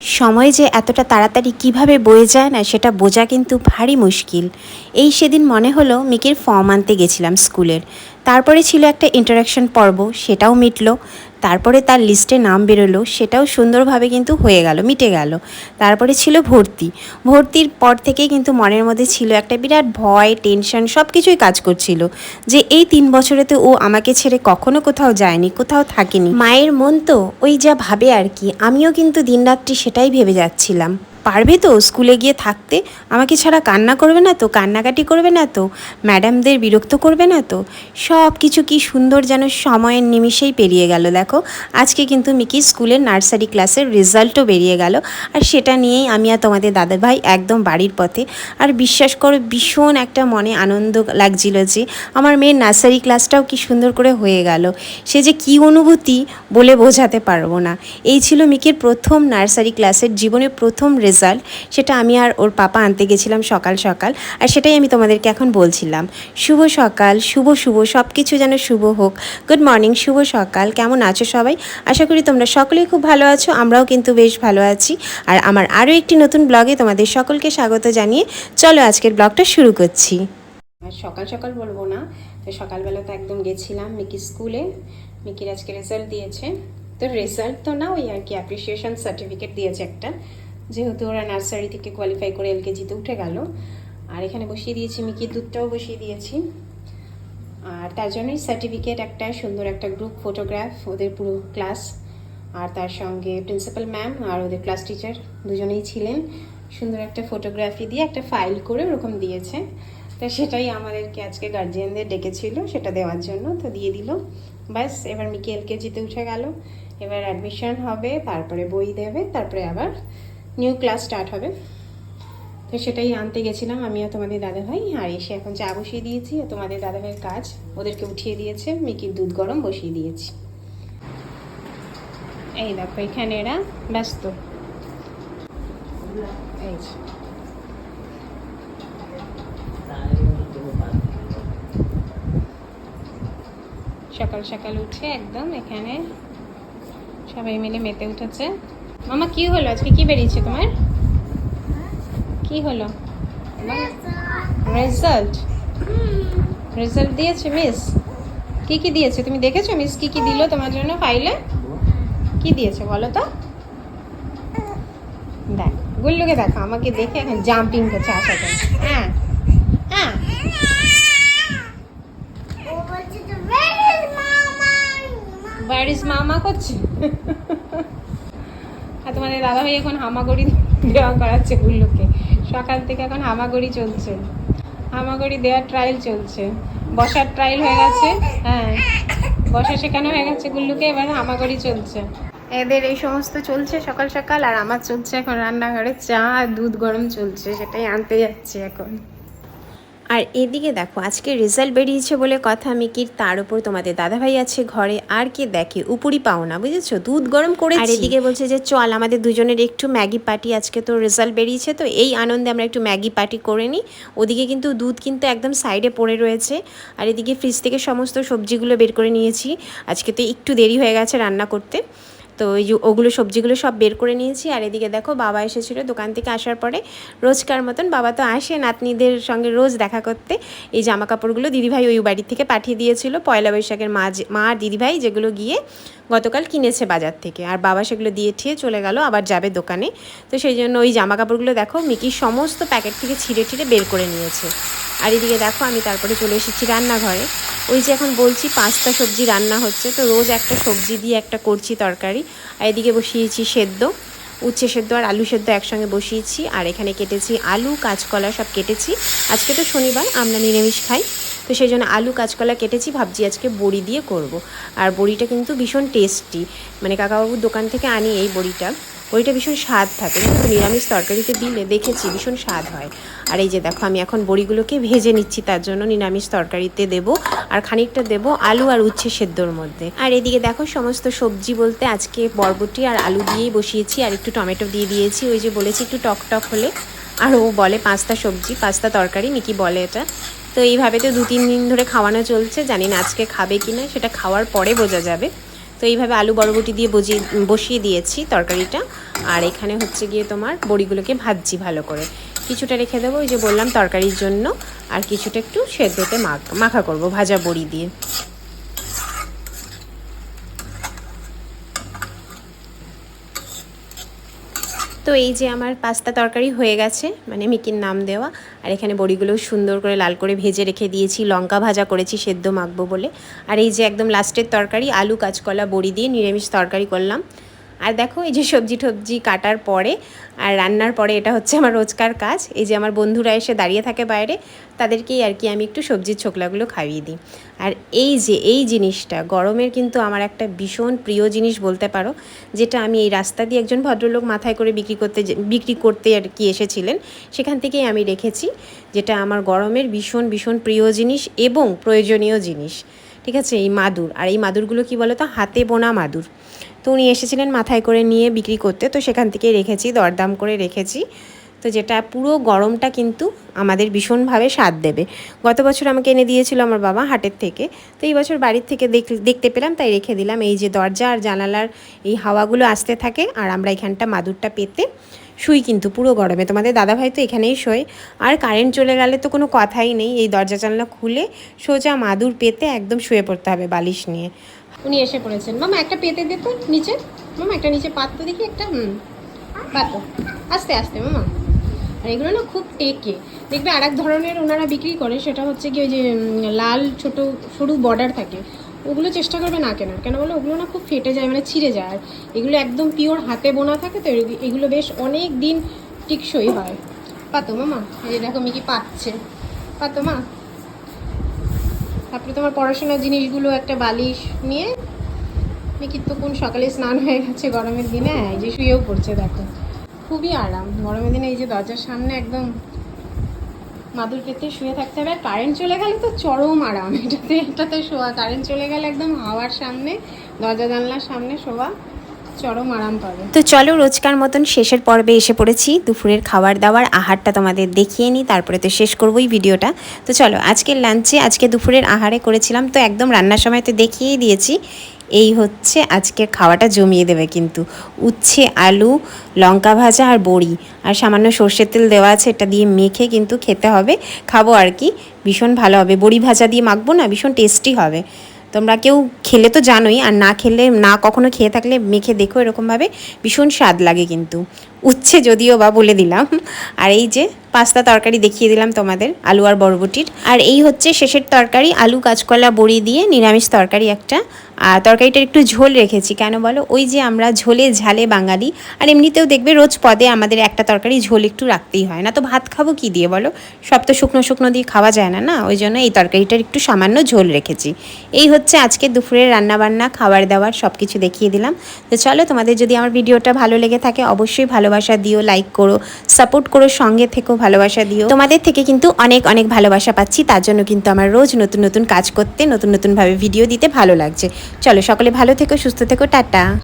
সময় যে এতটা তাড়াতাড়ি কীভাবে বয়ে যায় না, সেটা বোঝা কিন্তু ভারী মুশকিল। এই সেদিন মনে হলো মিকির ফর্ম আনতে গেছিলাম স্কুলের। তারপরে ছিল একটা ইন্টারাকশন পর্ব, সেটাও মিটলো। তারপরে তার লিস্টে নাম বেরোলো, সেটাও সুন্দরভাবে কিন্তু হয়ে গেল, মিটে গেল। তারপরে ছিল ভর্তি। ভর্তির পর থেকে কিন্তু মনের মধ্যে ছিল একটা বিরাট ভয় টেনশন সব কিছুই কাজ করছিল যে এই তিন বছরে তো ও আমাকে ছেড়ে কখনো কোথাও যায়নি, কোথাও থাকেনি। মায়ের মন তো ওই যা ভাবে আর কি, আমিও কিন্তু দিনরাত্রি সেটাই ভেবে যাচ্ছিলাম। পারবে তো স্কুলে গিয়ে থাকতে? আমাকে ছাড়া কান্না করবে না তো, কান্নাকাটি করবে না তো? ম্যাডামদের বিরক্ত করবে না তো? সব কিছু কি সুন্দর যেন সময়ের নিমিষেই পেরিয়ে গেল, দেখো। আজকে কিন্তু মিকি স্কুলের নার্সারি ক্লাসের রেজাল্টও বেরিয়ে গেল। আর সেটা নিয়েই আমি আর তোমাদের দাদাভাই একদম বাড়ির পথে। আর বিশ্বাস করো, ভীষণ একটা মনে আনন্দ লাগছিল যে আমার মেয়ের নার্সারি ক্লাসটাও কি সুন্দর করে হয়ে গেল। সে যে কি অনুভূতি বলে বোঝাতে পারব না। এই ছিল মিকির প্রথম নার্সারি ক্লাসের জীবনে প্রথম রেজাল্ট। সেটা আমি আর ওর পাপা আনতে গেছিলাম সকাল সকাল, আর সেটাই আমি তোমাদেরকে এখন বলছিলাম। শুভ সকাল, শুভ শুভ সব কিছু যেন শুভ হোক। গুড মর্নিং শুভ সকাল, কেমন আছো সবাই? আশা করি তোমরা সকলেই খুব ভালো আছো, আমরাও কিন্তু বেশ ভালো আছি। আর আমার আরও একটি নতুন ব্লগে তোমাদের সকলকে স্বাগত জানিয়ে চলো আজকের ব্লগটা শুরু করছি। আর সকাল সকাল বলব না, তো সকালবেলা তো একদম গেছিলাম মিকি স্কুলে। মিকির আজকে রেজাল্ট দিয়েছে। তো রেজাল্ট তো না, ওই আর কি অ্যাপ্রিসিয়েশন সার্টিফিকেট দিয়েছে একটা। যেহেতু ওরা নার্সারি থেকে কোয়ালিফাই করে এলকেজিতে উঠে গেল। আর এখানে বসিয়ে দিয়েছি মিকির দুধটাও বসিয়ে দিয়েছি। আর তার জন্যই সার্টিফিকেট একটা সুন্দর একটা গ্রুপ ফটোগ্রাফ ওদের পুরো ক্লাস আর তার সঙ্গে প্রিন্সিপাল ম্যাম আর ওদের ক্লাস টিচার দুজনেই ছিলেন। সুন্দর একটা ফটোগ্রাফি দিয়ে একটা ফাইল করে ওরকম দিয়েছে। তো সেটাই আমাদেরকে আজকে গার্জিয়ানদের ডেকেছিল, সেটা দেওয়ার জন্য তো দিয়ে দিল। ব্যাস, এবার মিকি এলকেজিতে উঠে গেল। এবার অ্যাডমিশন হবে, তারপরে বই দেবে, তারপরে আবার নিউ ক্লাস স্টার্ট হবে। তো সেটাই আনতে গেছিলাম আমিও তোমাদের দাদাভাই। আর এসে এখন চা বসিয়ে দিয়েছি। আর তোমাদের দাদাভাইয়ের কাজ ওদেরকে উঠিয়ে দিয়েছে। মিকির দুধ গরম বসিয়ে দিয়েছি। এই দেখো, এখানে এরা ব্যস্ত। এই সকাল সকাল উঠে একদম এখানে সবাই মিলে মেতে উঠেছে। মামা, কি হলো? আজকে কি বেরিয়েছে তোমার? কি হলো? রেজাল্ট রেজাল্ট দিয়েছে মিস কি কি দিয়েছে? তুমি দেখেছ মিস কি কি দিল তোমার জন্য ফাইলে কি দিয়েছে বলো তো? দেখ, গুল্লুকে দেখো, আমাকে দেখে এখন জাম্পিং করছে আশা করে হ্যাঁ হ্যাঁ। হোয়ার ইজ মামা করছে? আর তোমাদের দাদাভাই এখন হামাগুড়ি দেওয়া করাচ্ছে গুল্লুকে। সকাল থেকে এখন হামাগুড়ি চলছে। হামাগুড়ি দেওয়ার ট্রায়াল চলছে। বসার ট্রায়াল হয়ে গেছে হ্যাঁ। বসা শেখানো হয়ে গেছে গুল্লুকে, এবার হামাগুড়ি চলছে। এদের এই সমস্ত চলছে সকাল সকাল, আর আমার চলছে এখন রান্নাঘরে চা আর দুধ গরম চলছে, সেটাই আনতে যাচ্ছি এখন। আর এদিকে দেখো, আজকে রেজাল্ট বেরিয়েছে বলে কথা মিকির তার উপর তোমাদের দাদাভাই আছে ঘরে, আর কে দেখে? উপরই পাও না, বুঝেছ? দুধ গরম করে আর এদিকে বলছে যে, চল, আমাদের দুজনের একটু ম্যাগি পার্টি, আজকে তো রেজাল্ট বেরিয়েছে, তো এই আনন্দে আমরা একটু ম্যাগি পার্টি করে নিই। ওদিকে কিন্তু দুধ কিন্তু একদম সাইডে পড়ে রয়েছে। আর এদিকে ফ্রিজ থেকে সমস্ত সবজিগুলো বের করে নিয়েছি। আজকে তো একটু দেরি হয়ে গেছে রান্না করতে। তো এই যে ওগুলো সবজিগুলো সব বের করে নিয়েছি। আর এদিকে দেখো বাবা এসেছিল দোকান থেকে আসার পরে। রোজকার মতন বাবা তো আসে নাতনিদের সঙ্গে রোজ দেখা করতে। এই জামা কাপড়গুলো দিদিভাই ওই বাড়ি থেকে পাঠিয়ে দিয়েছিল। পয়লা বৈশাখের মা মা আর দিদিভাই যেগুলো গিয়ে গতকাল কিনেছে বাজার থেকে। আর বাবা সেগুলো দিয়ে ঠিয়ে চলে গেল, আবার যাবে দোকানে। তো সেই জন্য ওই জামা কাপড়গুলো দেখো, মিকি সমস্ত প্যাকেট থেকে ছিঁড়ে ছিঁড়ে বের করে নিয়েছে। আর এদিকে দেখো, আমি তারপরে চলে এসেছি রান্নাঘরে। ওই যে এখন বলছি, পাঁচটা সবজি রান্না হচ্ছে। তো রোজ একটা সবজি দিয়ে একটা করছি তরকারি। আর এদিকে বসিয়েছি সেদ্ধ। উচ্ছে সেদ্ধ আর আলু সেদ্ধ একসঙ্গে বসিয়েছি। আর এখানে কেটেছি আলু, কাঁচকলা সব কেটেছি। আজকে তো শনিবার, আমরা নিরামিষ খাই। তো সেই জন্য আলু, কাঁচকলা কেটেছি, ভাবছি আজকে বড়ি দিয়ে করব। আর বড়িটা কিন্তু ভীষণ টেস্টি মানে কাকাবাবুর দোকান থেকে আনি এই বড়িটা। বড়িটা ভীষণ স্বাদ থাকে। কিন্তু নিরামিষ তরকারিতে দিলে দেখেছি ভীষণ স্বাদ হয়। আর এই যে দেখো, আমি এখন বড়িগুলোকে ভেজে নিচ্ছি, তার জন্য নিরামিষ তরকারিতে দেব। আর খানিকটা দেব আলু আর উচ্ছে সেদ্ধর মধ্যে। আর এদিকে দেখো, সমস্ত সবজি বলতে আজকে বরবটি আর আলু দিয়েই বসিয়েছি। আর একটু টমেটো দিয়ে দিয়েছি। ওই যে বলেছি একটু টক টক হলে। আর ও বলে পাঁচটা সবজি, পাঁচটা তরকারি মিকি বলে এটা। তো এইভাবে তো দু তিন দিন ধরে খাওয়ানো চলছে, জানি না আজকে খাবে কি না সেটা খাওয়ার পরে বোঝা যাবে। তো এইভাবে আলু বড়বটি দিয়ে বজিয়ে বসিয়ে দিয়েছি তরকারিটা। আর এখানে হচ্ছে গিয়ে তোমার বড়িগুলোকে ভাজছি ভালো করে। কিছুটা রেখে দেবো, ওই যে বললাম তরকারির জন্য, আর কিছুটা একটু সেদ্ধতে মাখা করব, ভাজা বড়ি দিয়ে। তো এই যে আমার পাস্তা তরকারি হয়ে গেছে মানে মিকির নাম দেওয়া, আর এখানে বড়িগুলো সুন্দর করে লাল করে ভেজে রেখে দিয়েছি, লঙ্কা ভাজা করেছি, সেদ্ধ মাখবো বলে। আর এই যে একদম লাস্টের তরকারি, আলু, কাঁচকলা, বড়ি দিয়ে নিরামিষ তরকারি করলাম। আর দেখো, এই যে সবজি টবজি কাটার পরে আর রান্নার পরে এটা হচ্ছে আমার রোজকার কাজ। এই যে আমার বন্ধুরা এসে দাঁড়িয়ে থাকে বাইরে, তাদেরকেই আর কি আমি একটু সবজির ছোকলাগুলো খাইয়ে দিই। আর এই যে, এই জিনিসটা, গরমের কিন্তু আমার একটা ভীষণ প্রিয় জিনিস বলতে পারো, যেটা আমি এই রাস্তা দিয়ে একজন ভদ্রলোক মাথায় করে বিক্রি করতে বিক্রি করতে আর কি এসেছিলেন, সেখান থেকেই আমি রেখেছি, যেটা আমার গরমের ভীষণ ভীষণ প্রিয় জিনিস এবং প্রয়োজনীয় জিনিস। ঠিক আছে? এই মাদুর, আর এই মাদুরগুলো কি বলো তো হাতে বোনা মাদুর। তো উনি এসেছিলেন মাথায় করে নিয়ে বিক্রি করতে, তো সেখান থেকে রেখেছি, দরদাম করে রেখেছি। তো যেটা পুরো গরমটা কিন্তু আমাদের ভীষণভাবে স্বাদ দেবে। গত বছর আমাকে এনে দিয়েছিল আমার বাবা হাটের থেকে, তো এই বছর বাড়ির থেকে দেখ- দেখতে পেলাম, তাই রেখে দিলাম। এই যে দরজা আর জানালার এই হাওয়াগুলো আসতে থাকে, আর আমরা এখানটা মাদুরটা পেতে শুই কিন্তু পুরো গরমে। তোমাদের দাদাভাই তো এখানেই শোয়। আর কারেন্ট চলে গেলে তো কোনো কথাই নেই, এই দরজা জানলা খুলে সোজা মাদুর পেতে একদম শুয়ে পড়তে হবে বালিশ নিয়ে। উনি এসে পড়েছেন। মামা, একটা পেতে দে তো নিচে। মামা, একটা নিচে পাত তো দেখি, একটা, হুম পাত আস্তে আস্তে, মামা। আর এগুলো না খুব টেকে। দেখবে আর এক ধরনের ওনারা বিক্রি করে, সেটা হচ্ছে কি ওই যে লাল ছোট সরু বর্ডার থাকে। ওগুলো চেষ্টা করবে না কেনার। কেন বলো? ওগুলো না খুব ফেটে যায় মানে ছিঁড়ে যায়। আর এগুলো একদম পিওর হাতে বোনা থাকে, তো এগুলো- বেশ অনেক দিন টিকসই হয়। পাতো, মামা? এই দেখো মিকি পাচ্ছে। পাতো, মা? তারপরে তোমার পড়াশোনার জিনিসগুলো, একটা বালিশ নিয়ে কোন সকালে স্নান হয়ে গেছে গরমের দিনে। এই যে শুয়েও পড়ছে, দেখো। খুবই আরাম। গরমের দিনে এই যে দরজার সামনে একদম মাদুর পেতে শুয়ে থাকতে হবে। আর কারেন্ট চলে গেলে তো চরম আরাম। এটাতে এটাতে শোয়া কারেন্ট চলে গেলে একদম হাওয়ার সামনে, দরজা জানলার সামনে শোয়া। চরম আরাম পাবে। তো চলো রোজকার মতন শেষের পর্বে এসে পড়েছি। দুপুরের খাবার দাবার আহারটা তোমাদের দেখিয়ে নিই, তারপরে তো শেষ করবোই ভিডিওটা। তো চলো, আজকের লাঞ্চে আজকে দুপুরের আহারে করেছিলাম, তো একদম রান্নার সময় তো দেখিয়েই দিয়েছি। এই হচ্ছে আজকে খাওয়াটা, জমিয়ে দেবে কিন্তু। উচ্ছে, আলু, লঙ্কা ভাজা আর বড়ি। আর সামান্য সর্ষের তেল দেওয়া আছে, এটা দিয়ে মেখে কিন্তু খেতে হবে। খাব আর কি, ভীষণ ভালো হবে। বড়ি ভাজা দিয়ে মাখবো না, ভীষণ টেস্টি হবে। তোমরা কেউ খেলে তো জানোই, আর না খেলে, না কখনো খেয়ে থাকলে মেখে দেখো এরকমভাবে ভীষণ স্বাদ লাগে কিন্তু। উচ্ছে যদিও বা বলে দিলাম। আর এই যে পাস্তা তরকারি দেখিয়ে দিলাম তোমাদের, আলু আর বরবটির। আর এই হচ্ছে শেষের তরকারি, আলু, কাঁচকলা, বড়ি দিয়ে নিরামিষ তরকারি একটা। আর তরকারিটার একটু ঝোল রেখেছি। কেন বলো? ওই যে আমরা ঝোলে ঝালে বাঙালি, আর এমনিতেও দেখবে রোজ পদে আমাদের একটা তরকারি ঝোল একটু রাখতেই হয় না। তো ভাত খাব কি দিয়ে বলো? সব তো শুকনো শুকনো দিয়ে খাওয়া যায় না না? ওই জন্য এই তরকারিটার একটু সামান্য ঝোল রেখেছি। এই হচ্ছে আজকে দুপুরের রান্নাবান্না খাবার দাবার সব কিছু দেখিয়ে দিলাম। তো চলো, তোমাদের যদি আমার ভিডিওটা ভালো লেগে থাকে, অবশ্যই ভালোবাসা দিও লাইক করো সাপোর্ট করো, সঙ্গে থেকেও ভালোবাসা দিও। তোমাদের থেকে কিন্তু অনেক অনেক ভালোবাসা পাচ্ছি, তার জন্য কিন্তু আমার রোজ নতুন নতুন কাজ করতে, নতুন, নতুনভাবে ভিডিও দিতে ভালো লাগছে। চলো সকলে ভালো থেকো সুস্থ থেকো টাটা।